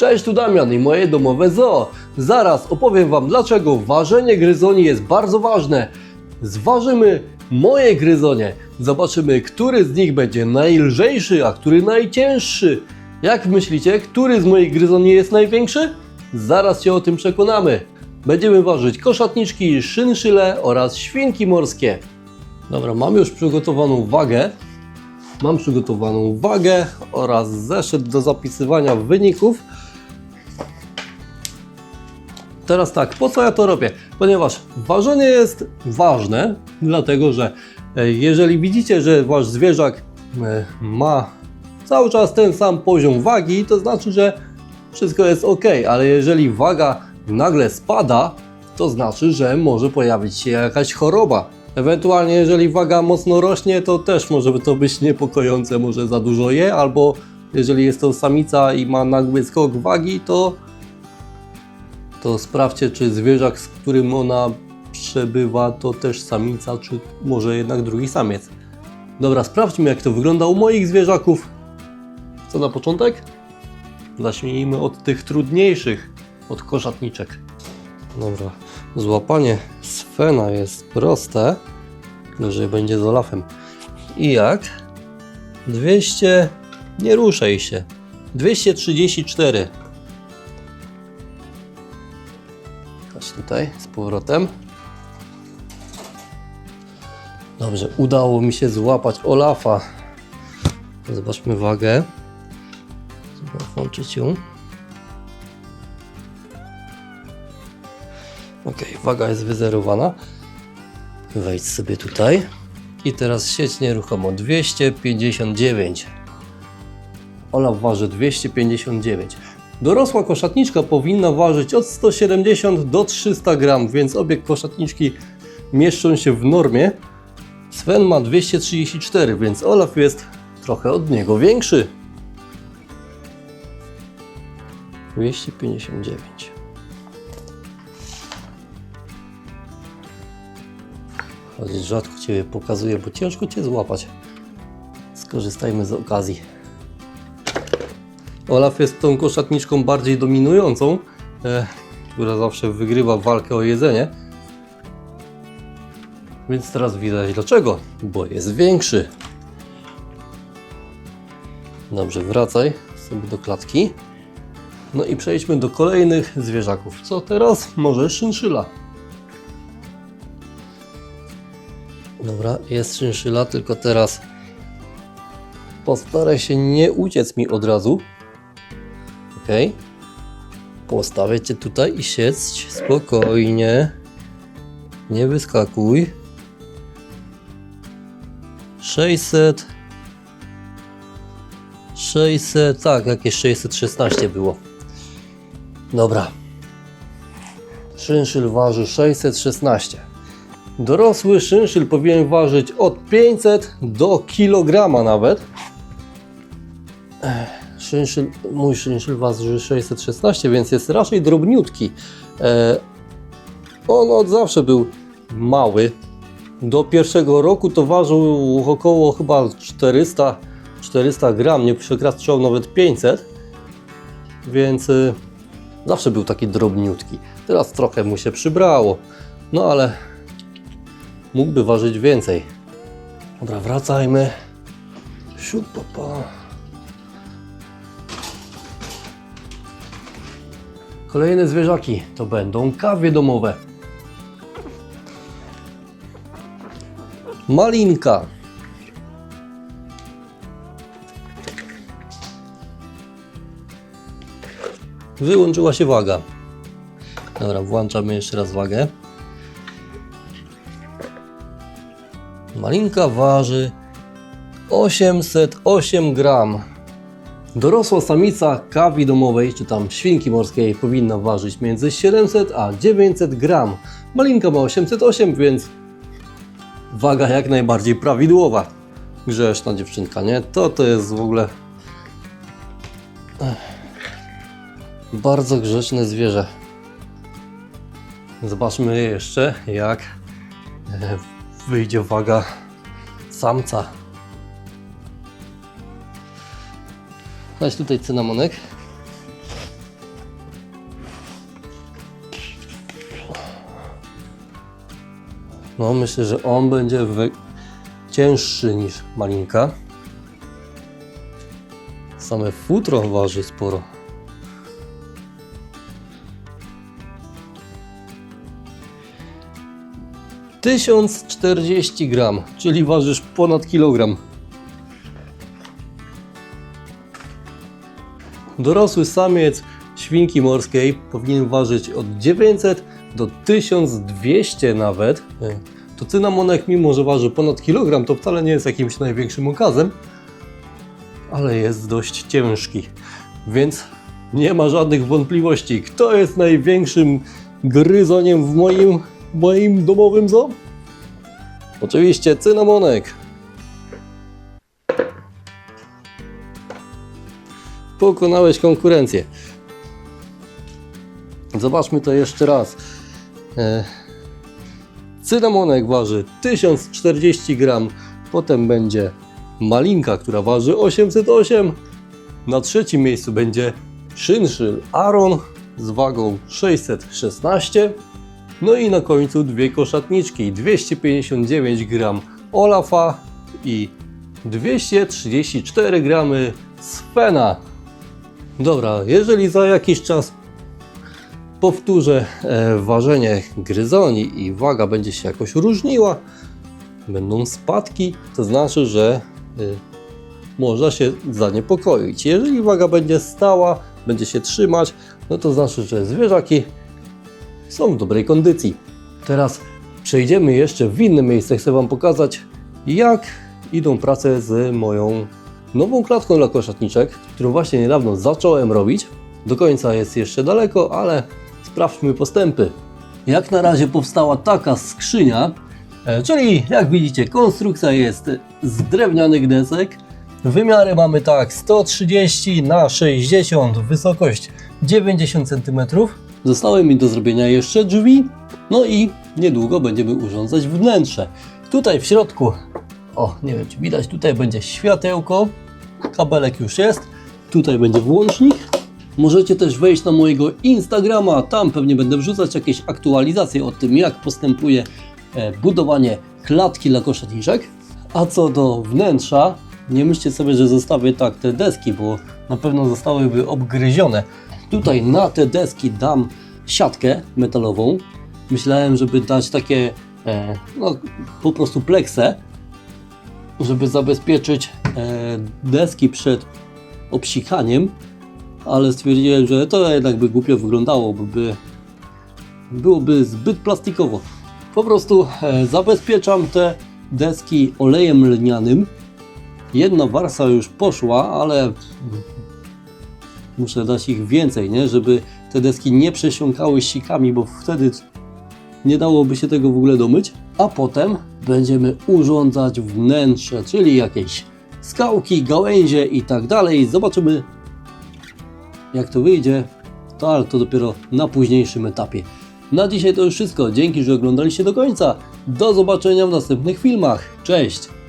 Cześć, tu Damian i moje domowe zoo. Zaraz opowiem Wam, dlaczego ważenie gryzoni jest bardzo ważne. Zważymy moje gryzonie. Zobaczymy, który z nich będzie najlżejszy, a który najcięższy. Jak myślicie, który z moich gryzoni jest największy? Zaraz się o tym przekonamy. Będziemy ważyć koszatniczki, szynszyle oraz świnki morskie. Dobra, mam już przygotowaną wagę. Mam przygotowaną wagę oraz zeszyt do zapisywania wyników. Teraz tak, po co ja to robię? Ponieważ ważenie jest ważne, dlatego że e, jeżeli widzicie, że wasz zwierzak e, ma cały czas ten sam poziom wagi, to znaczy, że wszystko jest ok, ale jeżeli waga nagle spada, to znaczy, że może pojawić się jakaś choroba. Ewentualnie, jeżeli waga mocno rośnie, to też może to być niepokojące, może za dużo je, albo jeżeli jest to samica i ma nagły skok wagi, to to sprawdźcie, czy zwierzak, z którym ona przebywa, to też samica, czy może jednak drugi samiec. Dobra, sprawdźmy, jak to wygląda u moich zwierzaków. Co na początek? Zacznijmy od tych trudniejszych, od koszatniczek. Dobra, złapanie Svena jest proste, że będzie z Olafem. I jak? 200, nie ruszaj się. 234. tutaj z powrotem. Dobrze, udało mi się złapać Olafa. Zobaczmy wagę. Trzeba włączyć ją. Ok, waga jest wyzerowana. Wejdź sobie tutaj. I teraz sieć nieruchomo 259. Olaf waży 259. Dorosła koszatniczka powinna ważyć od 170 do 300 gram, więc obie koszatniczki mieszczą się w normie. Sven ma 234, więc Olaf jest trochę od niego większy. 259. Choć rzadko Cię pokazuję, bo ciężko Cię złapać. Skorzystajmy z okazji. Olaf jest tą koszatniczką bardziej dominującą, e, która zawsze wygrywa walkę o jedzenie. Więc teraz widać dlaczego, bo jest większy. Dobrze, wracaj sobie do klatki. No i przejdźmy do kolejnych zwierzaków. Co teraz? Może szynszyla. Dobra, jest szynszyla, tylko teraz postaraj się nie uciec mi od razu. Ok. Postawię cię tutaj i siedź spokojnie. Nie wyskakuj. 600. 600, tak, jakieś 616 było. Dobra. Szynszyl waży 616. Dorosły szynszyl powinien ważyć od 500 do kilograma nawet. Szynszyl, mój szynszyl waży 616, więc jest raczej drobniutki. E, on od zawsze był mały. Do pierwszego roku to ważył około chyba 400, 400 gram, nie przekraczał nawet 500. Więc y, zawsze był taki drobniutki. Teraz trochę mu się przybrało. No ale mógłby ważyć więcej. Dobra, wracajmy. Siup, papa. Kolejne zwierzaki to będą kawie domowe. Malinka. Wyłączyła się waga. Dobra, włączamy jeszcze raz wagę. Malinka waży 808 gram. Dorosła samica kawi domowej, czy tam świnki morskiej, powinna ważyć między 700 a 900 gram. Malinka ma 808, więc waga jak najbardziej prawidłowa. Grzeszna dziewczynka, nie? To to jest w ogóle bardzo grzeczne zwierzę. Zobaczmy jeszcze, jak e, wyjdzie waga samca. Weź tutaj cynamonek. No myślę, że on będzie wy... cięższy niż malinka. Same futro waży sporo. Tysiąc czterdzieści gram, czyli ważysz ponad kilogram. Dorosły samiec świnki morskiej powinien ważyć od 900 do 1200 nawet. To cynamonek, mimo że waży ponad kilogram, to wcale nie jest jakimś największym okazem, ale jest dość ciężki. Więc nie ma żadnych wątpliwości, kto jest największym gryzoniem w moim, moim domowym zoo? Oczywiście cynamonek. Pokonałeś konkurencję. Zobaczmy to jeszcze raz. E, Cynamonek waży 1040 gram, potem będzie malinka, która waży 808. Na trzecim miejscu będzie szynszyl Aron z wagą 616. No i na końcu dwie koszatniczki 259 gram Olafa i 234 gramy Svena. Dobra, jeżeli za jakiś czas powtórzę e, ważenie gryzoni i waga będzie się jakoś różniła, będą spadki, to znaczy, że y, można się zaniepokoić. Jeżeli waga będzie stała, będzie się trzymać, no to znaczy, że zwierzaki są w dobrej kondycji. Teraz przejdziemy jeszcze w inne miejsce. Chcę Wam pokazać, jak idą prace z moją nową klatką dla koszatniczek, którą właśnie niedawno zacząłem robić. Do końca jest jeszcze daleko, ale sprawdźmy postępy. Jak na razie powstała taka skrzynia, e, czyli jak widzicie konstrukcja jest z drewnianych desek. Wymiary mamy tak 130 na 60, wysokość 90 cm. Zostały mi do zrobienia jeszcze drzwi, no i niedługo będziemy urządzać wnętrze. Tutaj w środku, o nie wiem czy widać, tutaj będzie światełko, kabelek już jest, tutaj będzie włącznik. Możecie też wejść na mojego Instagrama, tam pewnie będę wrzucać jakieś aktualizacje o tym, jak postępuje e, budowanie klatki dla koszatniczek. A co do wnętrza, nie myślcie sobie, że zostawię tak te deski, bo na pewno zostałyby obgryzione. Tutaj na te deski dam siatkę metalową. Myślałem, żeby dać takie e, no, po prostu pleksę, żeby zabezpieczyć e, deski przed obsikaniem, ale stwierdziłem, że to jednak by głupio wyglądało, by byłoby zbyt plastikowo. Po prostu e, zabezpieczam te deski olejem lnianym. Jedna warstwa już poszła, ale muszę dać ich więcej, nie? żeby te deski nie przesiąkały sikami, bo wtedy nie dałoby się tego w ogóle domyć. A potem będziemy urządzać wnętrze, czyli jakieś skałki, gałęzie i tak dalej. Zobaczymy jak to wyjdzie, to ale to dopiero na późniejszym etapie. Na dzisiaj to już wszystko. Dzięki, że oglądaliście do końca. Do zobaczenia w następnych filmach. Cześć!